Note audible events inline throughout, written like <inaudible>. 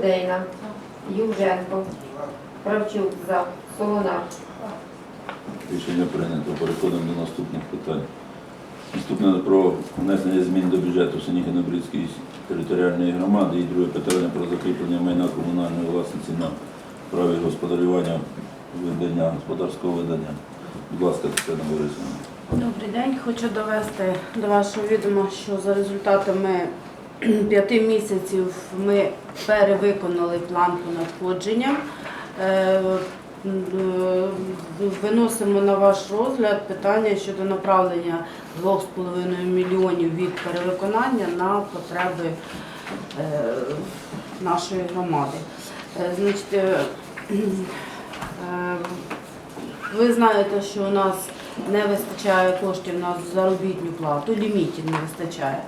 Рудейна, Ювженко, Кравчук за, Солонар. Рішення прийнято. Переходимо до наступних питань. Наступне про внесення змін до бюджету Синігинобрідської територіальної громади і друге питання про закріплення майна комунальної власниці на праві господарювання ведення господарського ведення. Будь ласка, Тетяна Борисовна. Добрий день. Хочу довести до вашого відома, що за результатами <clears throat> п'яти місяців ми перевиконали план по надходженням. Е, е, Виносимо на ваш розгляд питання щодо направлення 2,5 мільйонів від перевиконання на потреби е, нашої громади. Ви знаєте, що у нас не вистачає коштів на заробітну плату, лімітів не вистачає.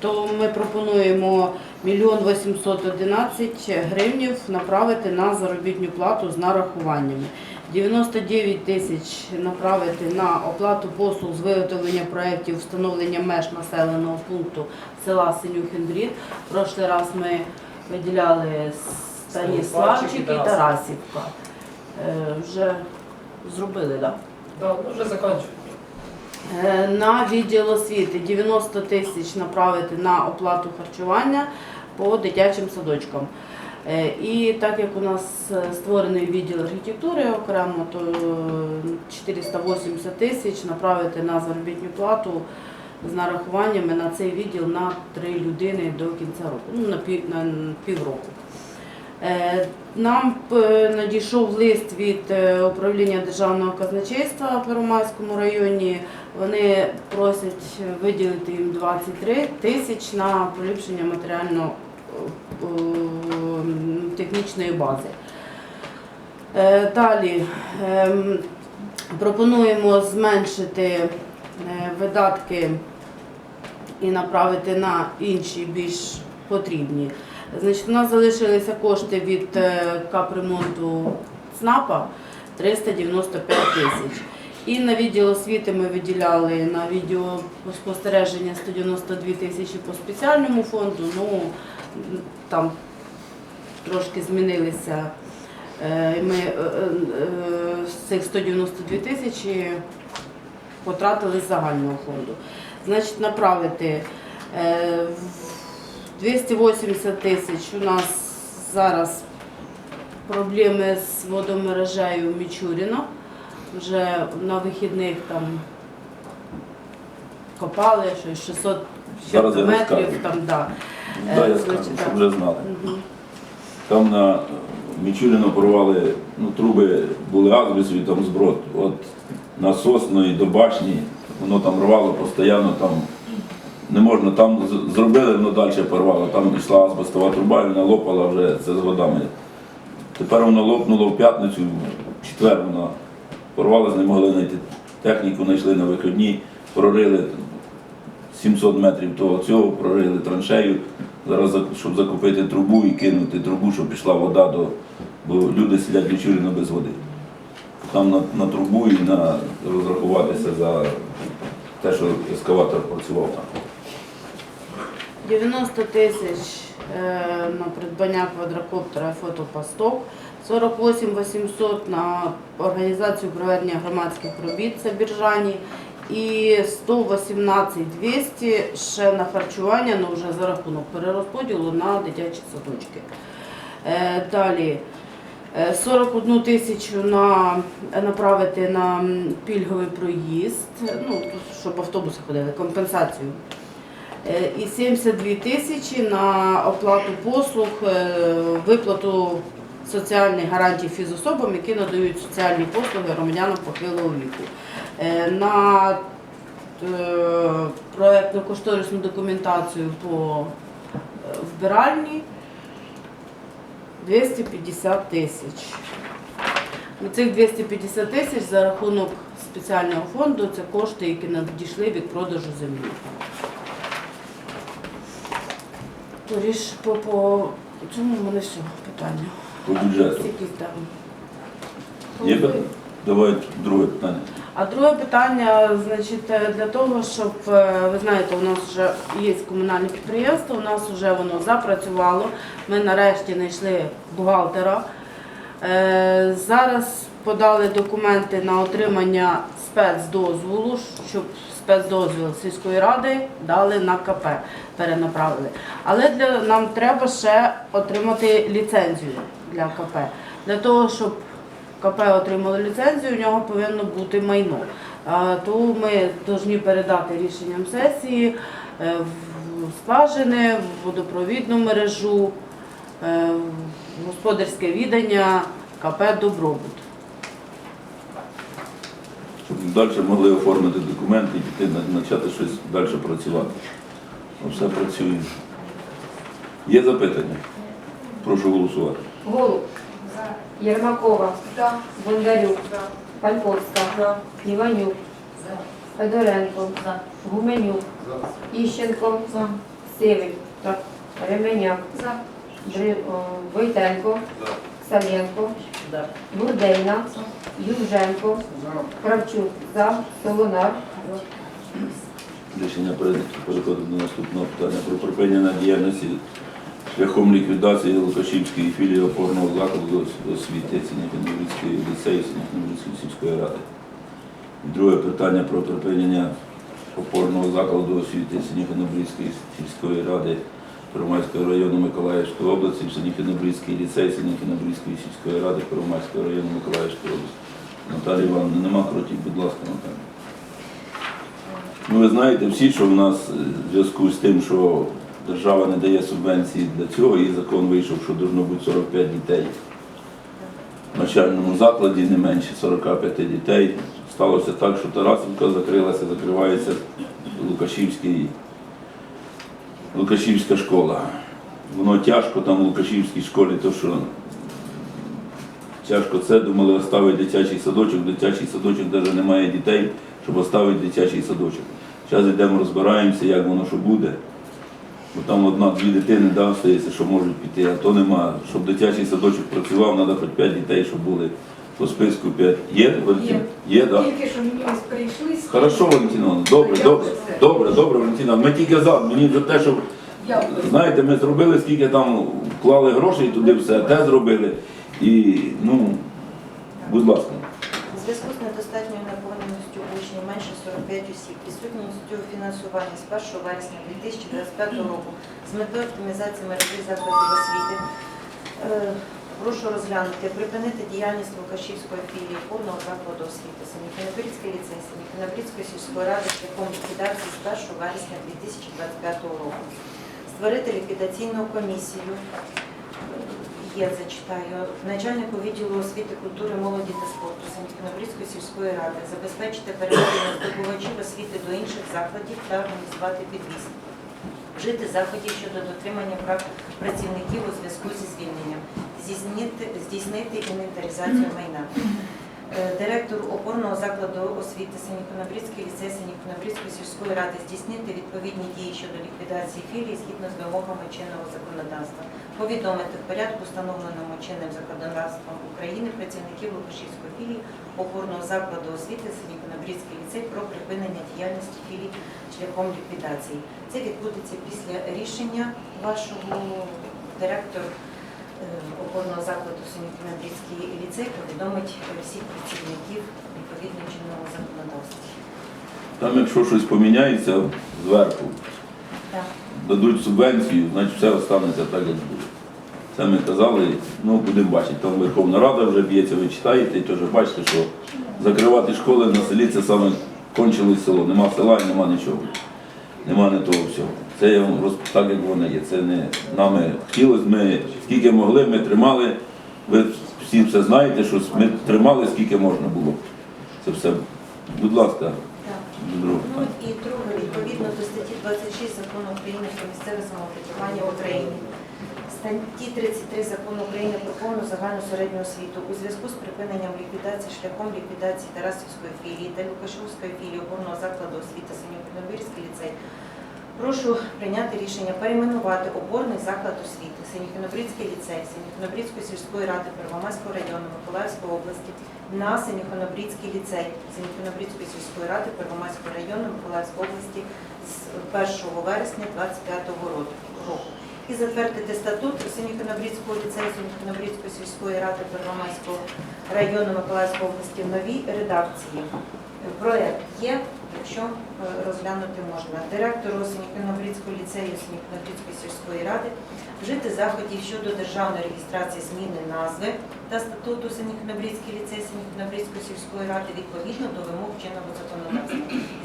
То ми пропонуємо 1 811 гривнів направити на заробітну плату з нарахуваннями. 99 тисяч направити на оплату послуг з виготовлення проєктів встановлення меж населеного пункту села Синюхендріт. Прошлий раз ми виділяли Станіславчик і Тарасівка. Е, Вже зробили, так? Да, ну вже закінчуємо. Е, На відділ освіти 90 тисяч направити на оплату харчування по дитячим садочкам. Е, І так як у нас е, створений відділ архітектури окремо, то е, 480 тисяч направити на заробітну плату з нарахуваннями на цей відділ на три людини до кінця року, ну на на півроку. Нам надійшов лист від управління державного казначейства в Первомайському районі. Вони просять виділити їм 23 тисяч на поліпшення матеріально-технічної бази. Е, Далі ем, пропонуємо зменшити е, видатки і направити на інші більш потрібні. Значить, у нас залишилися кошти від е, капремонту ЦНАПа 395 тисяч. І на відділ освіти ми виділяли на відео спостереження 192 тисячі по спеціальному фонду. Ну там трошки змінилися. Е, Ми е, е, з цих 192 тисячі потратили з загального фонду. Значить, направити е, 280 тисяч у нас зараз проблеми з водомережею Мічуріно. Вже на вихідних там копали щось 600 Зараз я метрів. розкажу. Там, да. Да, Е, я значить, скажу, так. щоб вже знали. Мгм. Там на Мічуріно порвали, ну, труби були азбестові, там зброд. От на сосної до башні, воно там рвало постійно, там не можна, там з- зробили, воно далі порвало. Там йшла азбестова труба, і вона лопала вже це з годами. Тепер воно лопнуло в п'ятницю, в четвер воно порвалося, не могли знайти техніку, знайшли на виходні, прорили 700 метрів того цього, прорили траншею. Зараз, щоб закупити трубу і кинути трубу, щоб пішла вода до. Бо люди сидять вечірно без води. Там на, на трубу і на розрахуватися за те, що ескаватор працював там. 90 тисяч е, на придбання квадрокоптера фотопасток, 48 800 на організацію проведення громадських робіт це біржані і 118 200 ще на харчування, але вже за рахунок перерозподілу на дитячі садочки. Е, Далі е, 41 тисячу на, направити на пільговий проїзд, ну, щоб автобуси ходили, компенсацію. Е, І 72 тисячі на оплату послуг, е, виплату соціальних гарантій фізособам, які надають соціальні послуги громадянам похилого віку. Е, На е, проєктну кошторисну документацію по е, вбиральні 250 тисяч. Цих 250 тисяч за рахунок спеціального фонду це кошти, які надійшли від продажу землі. Торіж по, по цьому в мене все питання. По бюджету. Скільки там? Є питання? Давайте друге питання. А друге питання, значить, е, для того, щоб е, ви знаєте, у нас вже є комунальне підприємство, у нас вже воно запрацювало. Ми нарешті знайшли бухгалтера. Е, Зараз подали документи на отримання спецдозволу, щоб спецдозвіл сільської ради дали на КП, перенаправили. Але для нам треба ще отримати ліцензію для КП. Для того, щоб КП отримало ліцензію, у нього повинно бути майно. То ми повинні передати рішенням сесії е, в скважини, в водопровідну мережу, е, в господарське віддання КП Добробут. Щоб далі могли оформити документи і піти почати щось далі працювати. Ну, Все працює. Є запитання? Прошу голосувати. Голуб, Єрмакова, Бондарюк, Пальковська, Іванюк, Федоренко, Гуменюк, Іщенко, Сивик, Ременяк, Дри- о, Войтенко, Савєнко, Бурдейна, Юрженко, Кравчук, за, Солонар, Рішення прийнято. Переходимо до наступного питання про припинення діяльності шляхом ліквідації Лукашівської філії опорного закладу освіти Сініконівської ліцею Сініконівської сільської ради. Друге питання про припинення опорного закладу освіти Сініконівської сільської ради Первомайського району Миколаївської області, Сініконівський ліцей Сініконівської сільської ради Первомайського району Миколаївської області. Наталія Івановна, нема проти, будь ласка, Наталія. Ну, ви знаєте всі, що в нас е, в зв'язку з тим, що держава не дає субвенції для цього, і закон вийшов, що должно бути 45 дітей в навчальному закладі, не менше 45 дітей. Сталося так, що Тарасівка закрилася, закривається Лукашівський, Лукашівська школа. Воно тяжко там в Лукашівській школі, то що тяжко це, думали оставити дитячий садочок, дитячий садочок навіть немає дітей, щоб оставити дитячий садочок. Зараз йдемо, розбираємося, як воно що буде. Бо там одна-дві дитини да, стається, що можуть піти, а то нема. Щоб дитячий садочок працював, треба хоч 5 дітей, щоб були по списку 5. Є, Валентин? Є. Да. Тільки що мені ось прийшли. з- Хорошо, Валентина, добре, добре, добре, добре, Валентина. Ми тільки за. Мені за те, щоб знаєте, ми зробили, скільки там вклали грошей туди все, те зробили. І, ну, будь ласка. Зв'язку з недостатньою наповненістю учнів менше 45 осіб, відсутністю фінансування з 1 вересня 2025 року з метою оптимізації мережі закладів освіти. е, Прошу розглянути, припинити діяльність Лукашівської філії повного закладу освіти Семіконопільський ліцей Семіконопільської сільської ради шляхом ліквідації з 1 вересня 2025 року. Створити ліквідаційну комісію Є, зачитаю. Начальнику відділу освіти, культури, молоді та спорту Санкт-Петербурзької сільської ради забезпечити переведення здобувачів освіти до інших закладів та організувати підвіз. Вжити заходів щодо дотримання прав працівників у зв'язку зі звільненням, здійснити, здійснити інвентаризацію майна. Е, Директор опорного закладу освіти Синіконобрідський ліцей Синіконобрідської сільської ради здійснити відповідні дії щодо ліквідації філії згідно з вимогами чинного законодавства повідомити в порядку, встановленому чинним законодавством України працівників Лукашівської філії опорного закладу освіти Синіконобрідський ліцей про припинення діяльності філії шляхом ліквідації. Це відбудеться після рішення вашого директор е, опорного закладу Синіконобрідський ліцей повідомить е, всіх працівників відповідно чинного законодавства. Там, якщо щось поміняється зверху, Так. дадуть субвенцію, значить все останеться так, як буде. Це ми казали, ну будемо бачити. Там Верховна Рада вже б'ється, ви читаєте, і теж бачите, що закривати школи на селі це саме кончилось село. Нема села і нема нічого. Нема не того всього. Це я вам так, як воно є. Це не нами хотілося, ми скільки могли, ми тримали. Ви всі все знаєте, що ми тримали скільки можна було. Це все. Будь ласка, Ну і друге, відповідно до статті 26 закону України про місцеве самоврядування в Україні, статті 33 закону України про повну загальну середню освіту у зв'язку з припиненням ліквідації шляхом ліквідації Тарасівської філії та Лукашівської філії опорного закладу освіти Синьокінобірський ліцей Прошу прийняти рішення перейменувати опорний заклад освіти Синьохонобрідський ліцей Синьохонобрідської сільської ради Первомайського району Миколаївської області на Синьохонобрідський ліцей Синьохонобрідської сільської ради Первомайського району Миколаївської області з 1 вересня 2025 року. І затвердити статут Синьохонобрідського ліцею Синьохонобрідської сільської ради Первомайського району Миколаївської області в новій редакції. Проект є, якщо е, розглянути можна. Директору Синьоконобрідського ліцею Синьоконобрідської сільської ради вжити заходів щодо державної реєстрації зміни назви та статуту Синьоконобрідський ліцей Синьоконобрідської сільської ради відповідно до вимог чинного законодавства.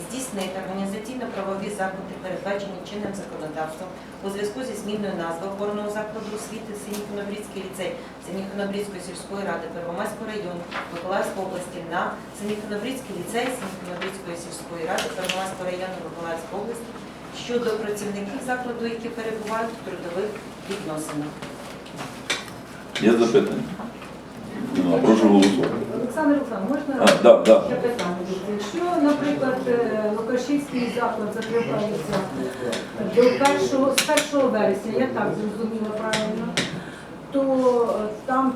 Здійснити організаційно-правові заходи, передбачені чинним законодавством у зв'язку зі зміною назви опорного закладу освіти Синьоконобрідський ліцей Синьоконобрідської сільської ради Первомайського району Миколаївської області на Синьоконобрідський ліцей Синьоконобрідської сільської ради Первомайського району Миколаївської області щодо працівників закладу, які перебувають в трудових відносинах. Є запитання? Нема. Прошу голосувати. Олександр Олександр, можна А, да, да. ще питання? Якщо, наприклад, е, Лукашівський заклад закривається до 1, з 1 вересня, я так зрозуміла правильно, то е, там